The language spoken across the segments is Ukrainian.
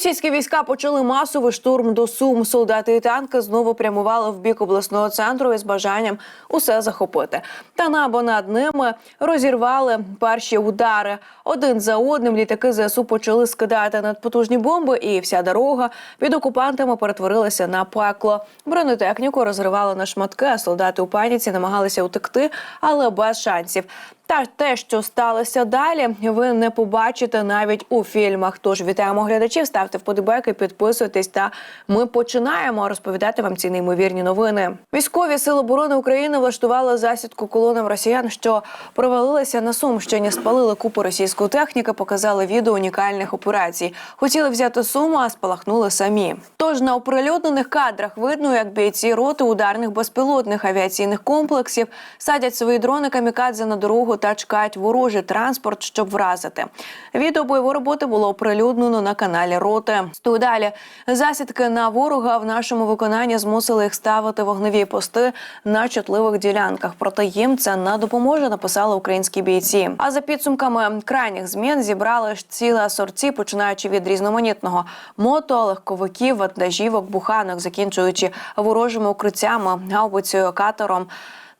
Російські війська почали масовий штурм до Сум. Солдати і танки знову прямували в бік обласного центру із бажанням усе захопити. Та на або над ними розірвали перші удари. Один за одним літаки ЗСУ почали скидати надпотужні бомби, і вся дорога під окупантами перетворилася на пекло. Бронетехніку розривали на шматки, а солдати у паніці намагалися утекти, але без шансів. Та те, що сталося далі, ви не побачите навіть у фільмах. Тож вітаємо глядачів, ставте вподобайки, підписуйтесь. Та ми починаємо розповідати вам ці неймовірні новини. Військові сили оборони України влаштували засідку колонам росіян, що провалилися на Сумщині, спалили купу російської техніки, показали відео унікальних операцій. Хотіли взяти суму, а спалахнули самі. Тож на оприлюднених кадрах видно, як бійці роти ударних безпілотних авіаційних комплексів садять свої дрони камікадзе на дорогу та чекають ворожий транспорт, щоб вразити. Відео бойової роботи було оприлюднено на каналі Роти. Стою далі засідки на ворога в нашому виконанні змусили їх ставити вогневі пости на чутливих ділянках. Проте їм це не допоможе. Написали українські бійці. А за підсумками крайніх змін зібрали ж ціле асорті, починаючи від різноманітного мото, легковиків, вантажівок, буханок, закінчуючи ворожими укриттями, гаубицею, катером.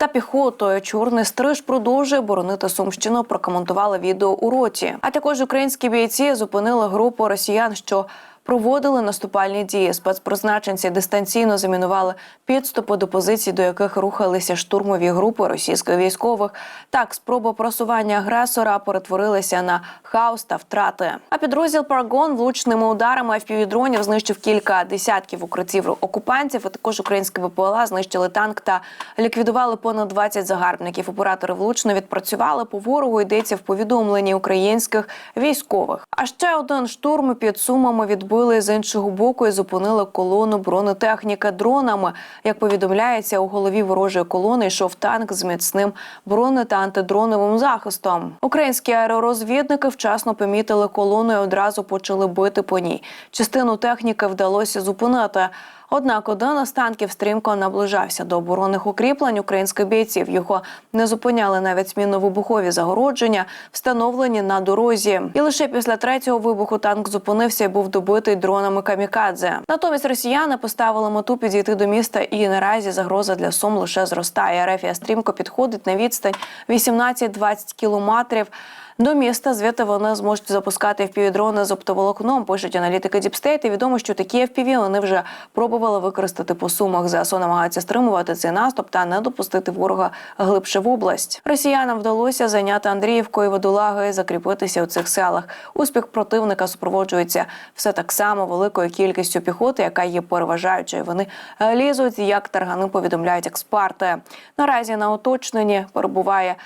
Та піхотою чорний стриж продовжує боронити сумщину. Прокоментували відео у роті. А також українські бійці зупинили групу росіян, що проводили наступальні дії. Спецпризначенці дистанційно замінували підступи до позицій, до яких рухалися штурмові групи російських військових. Так, спроба просування агресора перетворилася на хаос та втрати. А підрозділ Паргон влучними ударами FPV-дронів знищив кілька десятків укриттів окупантів. А також українські ВПЛА знищили танк та ліквідували понад 20 загарбників. Оператори влучно відпрацювали по ворогу. Йдеться в повідомленні українських військових. А ще один штурм під сумами відбили з іншого боку і зупинили колону бронетехніки дронами. Як повідомляється, у голові ворожої колони йшов танк з міцним броне та антидроновим захистом. Українські аеророзвідники вчасно помітили колону і одразу почали бити по ній. Частину техніки вдалося зупинити. Однак один із танків стрімко наближався до оборонних укріплень українських бійців. Його не зупиняли навіть мінно-вибухові загородження, встановлені на дорозі. І лише після третього вибуху танк зупинився і був добитий дронами камікадзе. Натомість росіяни поставили мету підійти до міста, і наразі загроза для сум лише зростає. Рефія стрімко підходить на відстань 18-20 кілометрів. До міста звідти вони зможуть запускати FPV-дрони з оптоволокном. Пишуть аналітики Діпстейт. І відомо, що такі FPV вони вже пробували використати по сумах. ЗСУ намагаються стримувати цей наступ та не допустити ворога глибше в область. Росіянам вдалося зайняти Андріївку і Водолаги, і закріпитися у цих селах. Успіх противника супроводжується все так само великою кількістю піхоти, яка є переважаючою. Вони лізуть, як таргани повідомляють експерти. Наразі на уточненні перебуває.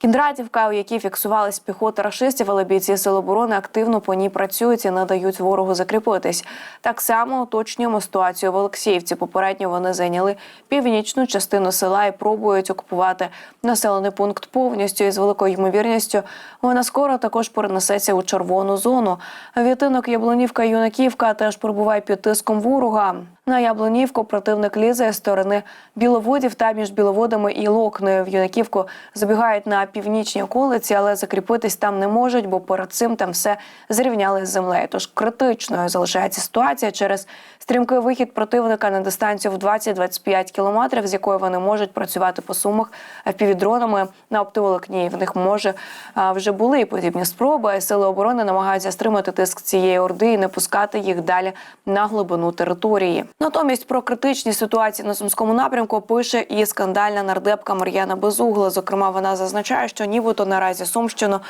Кіндратівка, у якій фіксувалась піхота рашистів, але бійці сил оборони активно по ній працюють і надають ворогу закріпитись. Так само уточнюємо ситуацію в Олексіївці. Попередньо вони зайняли північну частину села і пробують окупувати населений пункт повністю. І з великою ймовірністю вона скоро також перенесеться у червону зону. Вітинок Яблунівка Юнаківка теж перебуває під тиском ворога. На Яблунівку противник лізе з сторони біловодів та між біловодами і локною. В Юнаківку забігають на північні околиці, але закріпитись там не можуть, бо перед цим там все зрівняли з землею. Тож критичною залишається ситуація через стрімкий вихід противника на дистанцію в 20-25 кілометрів, з якою вони можуть працювати по сумах півдронами на оптоволокні. В них може вже були подібні спроби. Сили оборони намагаються стримати тиск цієї орди і не пускати їх далі на глибину території. Натомість про критичні ситуації на сумському напрямку пише і скандальна нардепка Мар'яна Безугла. Зокрема, вона зазначає, що нібито наразі Сумщину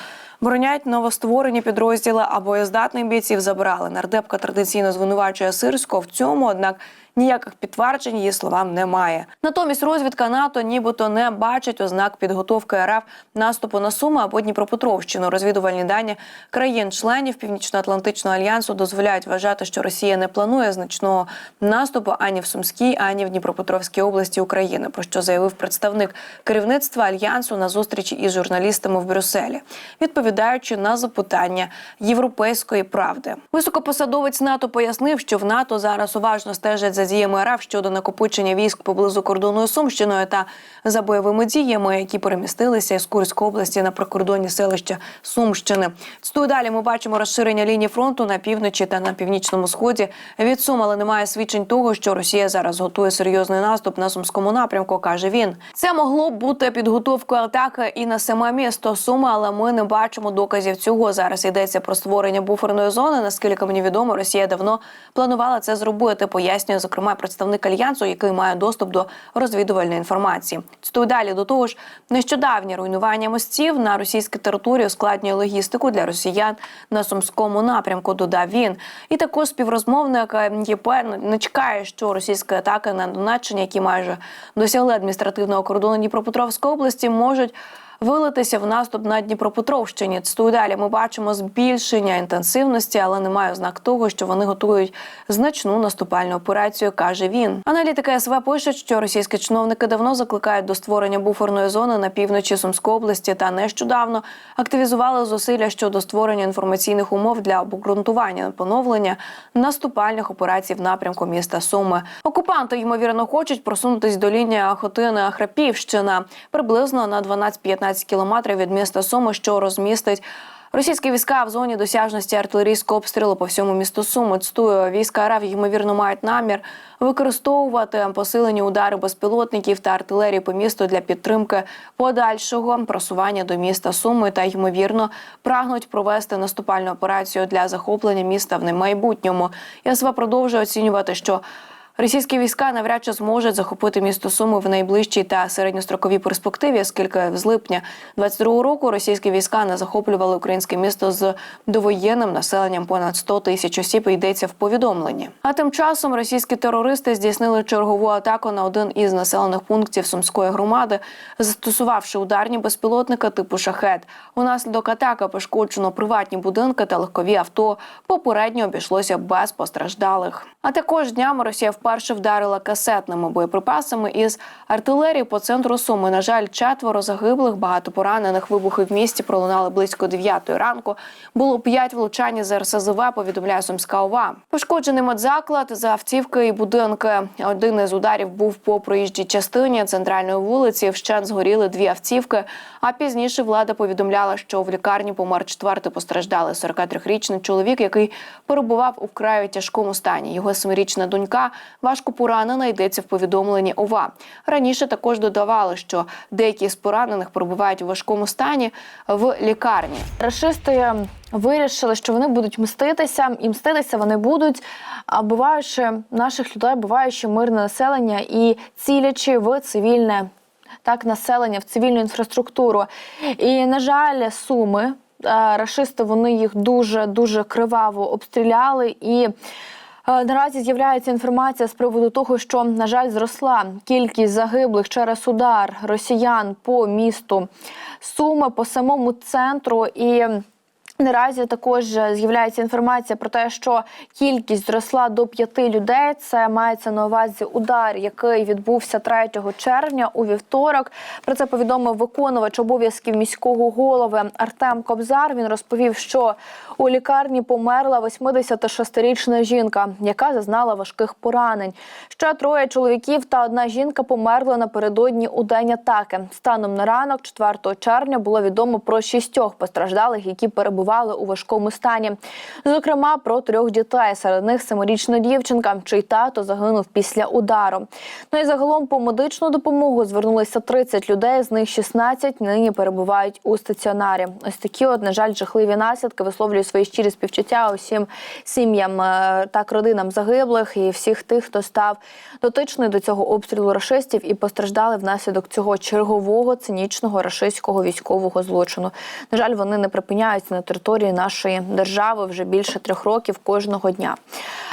боронять новостворені підрозділи, а боєздатних бійців забрали. Нардепка традиційно звинувачує Сирського в цьому, однак. Ніяких підтверджень її словам немає. Натомість розвідка НАТО нібито не бачить ознак підготовки РФ наступу на Суми або Дніпропетровщину. Розвідувальні дані країн-членів Північно-Атлантичного альянсу дозволяють вважати, що Росія не планує значного наступу ані в Сумській, ані в Дніпропетровській області України. Про що заявив представник керівництва альянсу на зустрічі із журналістами в Брюсселі. Відповідаючи на запитання європейської правди. Високопосадовець НАТО пояснив, що в НАТО зараз уважно стежать за діями РФ щодо накопичення військ поблизу кордону з Сумщиною та за бойовими діями, які перемістилися із Курської області на прикордонні селища Сумщини. Цитую далі. Ми бачимо розширення лінії фронту на півночі та на північному сході від Сум, але немає свідчень того, що Росія зараз готує серйозний наступ на сумському напрямку. каже він. Це могло б бути підготовкою атаки і на саме місто Суми, але ми не бачимо доказів цього. Зараз йдеться про створення буферної зони. Наскільки мені відомо, Росія давно планувала це зробити. Пояснює зокрема представник альянсу, який має доступ до розвідувальної інформації. Цитую далі до того ж, нещодавнє руйнування мостів на російській території ускладнює логістику для росіян на сумському напрямку. Додав він. І також співрозмовник ЄП не чекає, що російські атаки на Донеччині, які майже досягли адміністративного кордону Дніпропетровської області, можуть. Вилитися в наступ на Дніпропетровщині. Цитую далі. Ми бачимо збільшення інтенсивності, але немає ознак того, що вони готують значну наступальну операцію. каже він. Аналітики СВ пишуть, що російські чиновники давно закликають до створення буферної зони на півночі Сумської області та нещодавно активізували зусилля щодо створення інформаційних умов для обґрунтування поновлення наступальних операцій в напрямку міста Суми. Окупанти ймовірно хочуть просунутись до лінії Охотина Храпівщина приблизно на 12-15 кілометрів від міста Суми, що розмістить. Російські війська в зоні досяжності артилерійського обстрілу по всьому місту Суми. Цитую, війська РФ ймовірно мають намір використовувати посилені удари безпілотників та артилерії по місту для підтримки подальшого просування до міста Суми та ймовірно прагнуть провести наступальну операцію для захоплення міста в майбутньому. ЯСВ продовжує оцінювати, що Російські війська навряд чи зможуть захопити місто Суми в найближчій та середньостроковій перспективі, оскільки з липня 22 року російські війська не захоплювали українське місто з довоєнним населенням понад 100 тисяч осіб. Йдеться в повідомленні. А тим часом російські терористи здійснили чергову атаку на один із населених пунктів Сумської громади, застосувавши ударні безпілотники типу шахет. Унаслідок атаки пошкоджено приватні будинки та легкові авто. Попередньо обійшлося без постраждалих. А також днями Росія вперше вдарила касетними боєприпасами із артилерії по центру Суми. На жаль, четверо загиблих, багато поранених. Вибухи в місті пролунали близько 9 ранку. Було п'ять влучань з РСЗВ. Повідомляє Сумська ОВА. Пошкоджений медзаклад за автівки і будинки. Один із ударів був по проїжджій частині центральної вулиці. Вщент згоріли дві автівки. А пізніше влада повідомляла, що в лікарні помер четвертий постраждалий 43-річний чоловік, який перебував у вкрай тяжкому стані. Його семирічна донька важко поранена. Йдеться в повідомленні ОВА. Раніше також додавали, що деякі з поранених перебувають у важкому стані в лікарні. Рашисти вирішили, що вони будуть мститися, і мститися вони будуть, а буваючи наших людей, буваючи мирне населення і цілячи в цивільне так населення, в цивільну інфраструктуру. І на жаль, суми е, рашисти вони їх дуже дуже криваво обстріляли і. Е, Наразі з'являється інформація з приводу того, що на жаль зросла кількість загиблих через удар росіян по місту Суми, по самому центру і. Наразі також з'являється інформація про те, що кількість зросла до п'яти людей. Це мається на увазі удар, який відбувся 3 червня у вівторок. Про це повідомив виконувач обов'язків міського голови Артем Кобзар. Він розповів, що у лікарні померла 86-річна жінка, яка зазнала важких поранень. Ще троє чоловіків та одна жінка померли напередодні у день атаки. Станом на ранок, 4 червня, було відомо про шістьох постраждалих, які перебували у важкому стані. Зокрема, про трьох дітей. Серед них семирічна дівчинка, чий тато загинув після удару. Ну і загалом по медичну допомогу звернулися 30 людей. З них 16 нині перебувають у стаціонарі. Ось такі, от, на жаль, жахливі наслідки висловлюю свої щирі співчуття усім сім'ям, е, так родинам загиблих і всіх тих, хто став дотичний до цього обстрілу рашистів і постраждали внаслідок цього чергового цинічного рашистського військового злочину. На жаль, вони не припиняються на території нашої держави вже більше трьох років кожного дня.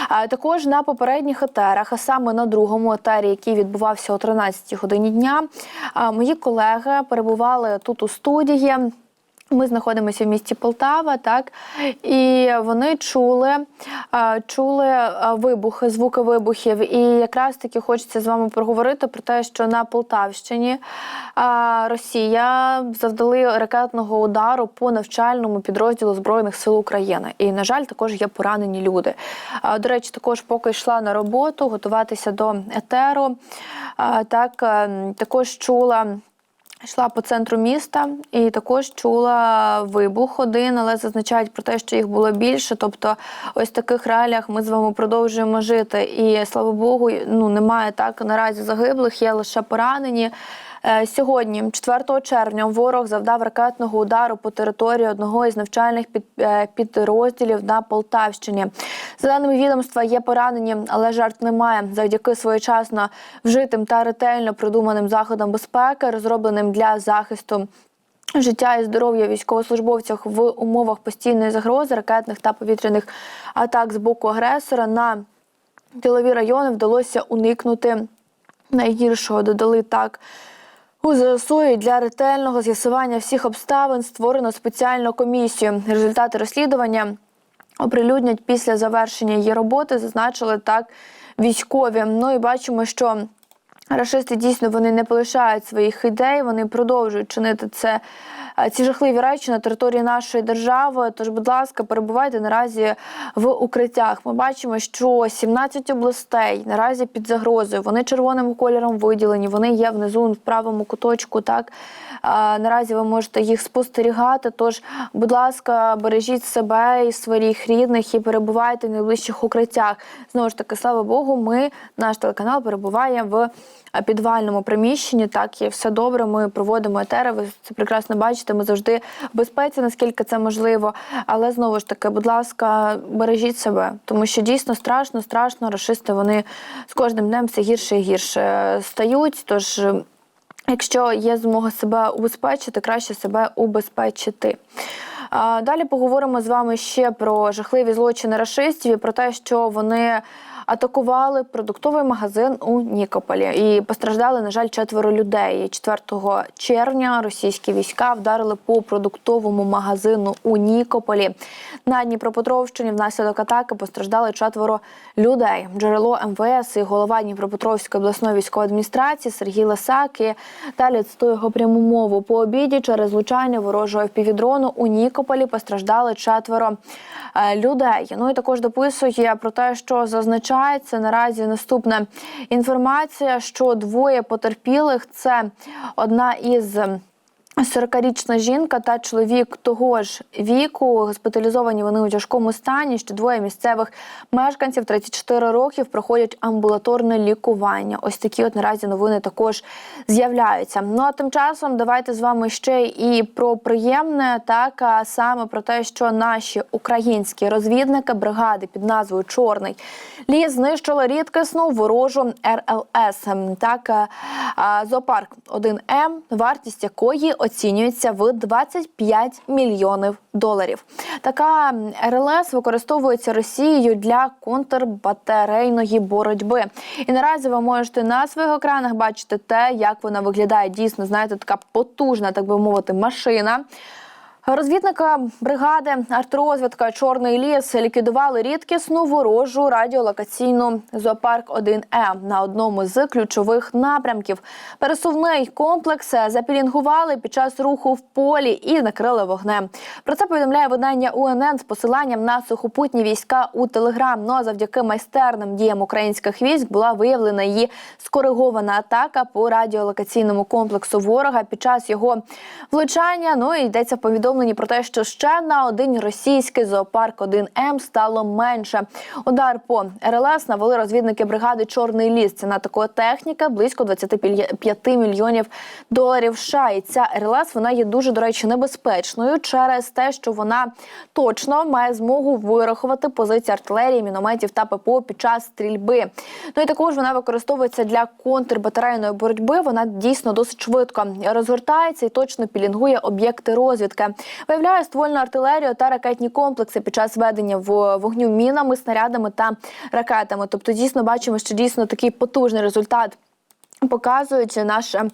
А також на попередніх етерах, а саме на другому етері, який відбувався о 13 годині дня, мої колеги перебували тут у студії. Ми знаходимося в місті Полтава, так і вони чули, чули вибухи, звуки вибухів. І якраз таки хочеться з вами проговорити про те, що на Полтавщині Росія завдали ракетного удару по навчальному підрозділу збройних сил України. І на жаль, також є поранені люди. До речі, також поки йшла на роботу, готуватися до етеру. Так е, також чула. Йшла по центру міста і також чула вибух один, але зазначають про те, що їх було більше. Тобто, ось в таких реаліях ми з вами продовжуємо жити. І слава Богу, ну немає так наразі загиблих, є лише поранені. Е, Сьогодні, 4 червня, ворог завдав ракетного удару по території одного із навчальних е, підрозділів на Полтавщині. За даними відомства, є поранені, але жертв немає. Завдяки своєчасно вжитим та ретельно продуманим заходам безпеки, розробленим для захисту. Життя і здоров'я військовослужбовців в умовах постійної загрози ракетних та повітряних атак з боку агресора на тилові райони вдалося уникнути найгіршого. Додали так. У ЗСУ і для ретельного з'ясування всіх обставин створено спеціальну комісію. Результати розслідування оприлюднять після завершення її роботи, зазначили так військові. Ну і бачимо, що рашисти дійсно вони не полишають своїх ідей, вони продовжують чинити це. Е, Ці жахливі речі на території нашої держави. Тож, будь ласка, перебувайте наразі в укриттях. Ми бачимо, що 17 областей наразі під загрозою. Вони червоним кольором виділені. Вони є внизу в правому куточку. Так наразі ви можете їх спостерігати. Тож, будь ласка, бережіть себе і своїх рідних і перебувайте в найближчих укриттях. Знову ж таки, слава Богу, ми наш телеканал перебуває в підвальному приміщенні. Так і все добре. Ми проводимо етери. Ви це прекрасно бачите. Ми завжди в безпеці, наскільки це можливо. Але знову ж таки, будь ласка, бережіть себе, тому що дійсно страшно, страшно. Рашисти вони з кожним днем все гірше і гірше стають. Тож. Якщо є змога себе убезпечити, краще себе убезпечити. Далі поговоримо з вами ще про жахливі злочини рашистів і про те, що вони атакували продуктовий магазин у Нікополі. І постраждали, на жаль, четверо людей. 4 червня російські війська вдарили по продуктовому магазину у Нікополі. На Дніпропетровщині внаслідок атаки постраждали четверо людей. Джерело МВС і голова Дніпропетровської обласної військової адміністрації Сергій Лисаки. Далі цитую його пряму мову. По обіді через влучання ворожого впівдрону у Нікополі постраждали четверо е, людей. Ну і також дописує про те, що зазначається наразі наступна інформація, що двоє потерпілих це одна із. 40-річна жінка та чоловік того ж віку госпіталізовані вони у тяжкому стані. Ще двоє місцевих мешканців 34 років проходять амбулаторне лікування. Ось такі от наразі новини також з'являються. Ну а тим часом давайте з вами ще і про приємне, так а саме про те, що наші українські розвідники бригади під назвою Чорний ліс знищили рідкісну ворожу РЛС. Так зоопарк 1М, вартість якої оцінюється в 25 мільйонів доларів. Така РЛС використовується Росією для контрбатарейної боротьби. І наразі ви можете на своїх екранах бачити те, як вона виглядає. Дійсно, знаєте, така потужна, так би мовити, машина. Розвідника бригади артрозвідка Чорний ліс ліквідували рідкісну ворожу радіолокаційну зоопарк 1М на одному з ключових напрямків. Пересувний комплекс запілінгували під час руху в полі і накрили вогнем. Про це повідомляє видання УНН з посиланням на сухопутні війська у Телеграм. Ну а завдяки майстерним діям українських військ була виявлена її скоригована атака по радіолокаційному комплексу ворога під час його влучання. Ну і йдеться в повідомленні про те, що ще на один російський зоопарк 1М стало менше. Удар по РЛС навели розвідники бригади Чорний ліс. Ціна такої техніки близько 25 мільйонів доларів. США. І ця РЛС вона є дуже до речі небезпечною через те, що вона точно має змогу вирахувати позиції артилерії, мінометів та ППО під час стрільби. Ну і також вона використовується для контрбатарейної боротьби. Вона дійсно досить швидко розгортається і точно пілінгує об'єкти розвідки. Виявляє ствольну артилерію та ракетні комплекси під час ведення в вогню мінами, снарядами та ракетами. Тобто, дійсно бачимо, що дійсно такий потужний результат. Показують наша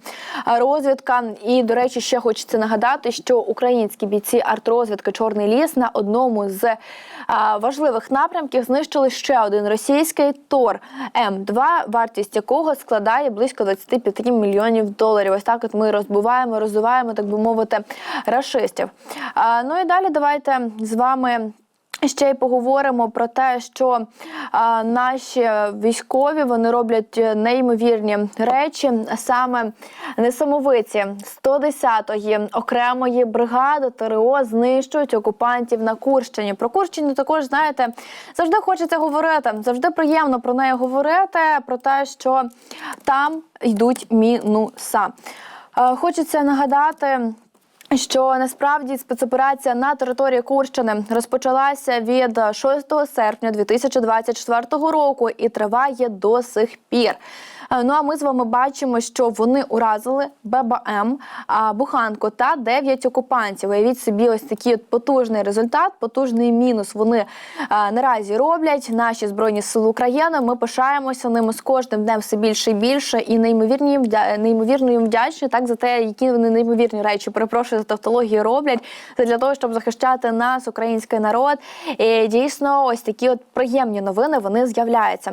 е, розвідка, і до речі, ще хочеться нагадати, що українські бійці артрозвідки Чорний ліс на одному з е, важливих напрямків знищили ще один російський Тор М2, вартість якого складає близько 25 мільйонів доларів. Ось так от ми розбиваємо, розвиваємо, так би мовити, рашистів. Ну і далі давайте з вами. Ще й поговоримо про те, що а, наші військові вони роблять неймовірні речі, саме несамовиті 110-ї окремої бригади ТРО знищують окупантів на Курщині. Про Курщину також знаєте завжди хочеться говорити. Завжди приємно про неї говорити. Про те, що там йдуть мінуса. Е, Хочеться нагадати. Що насправді спецоперація на території Курщини розпочалася від 6 серпня 2024 року і триває до сих пір. Е, Ну а ми з вами бачимо, що вони уразили ББМ, а, Буханку та 9 окупантів. Уявіть собі, ось такий от потужний результат, потужний мінус. Вони е, наразі роблять наші збройні сили України. Ми пишаємося ними з кожним днем все більше і більше, і неймовірні неймовірно їм вдячні так за те, які вони неймовірні речі. Перепрошую за тавтологію роблять. Це для того, щоб захищати нас, український народ. І дійсно, ось такі от приємні новини вони з'являються.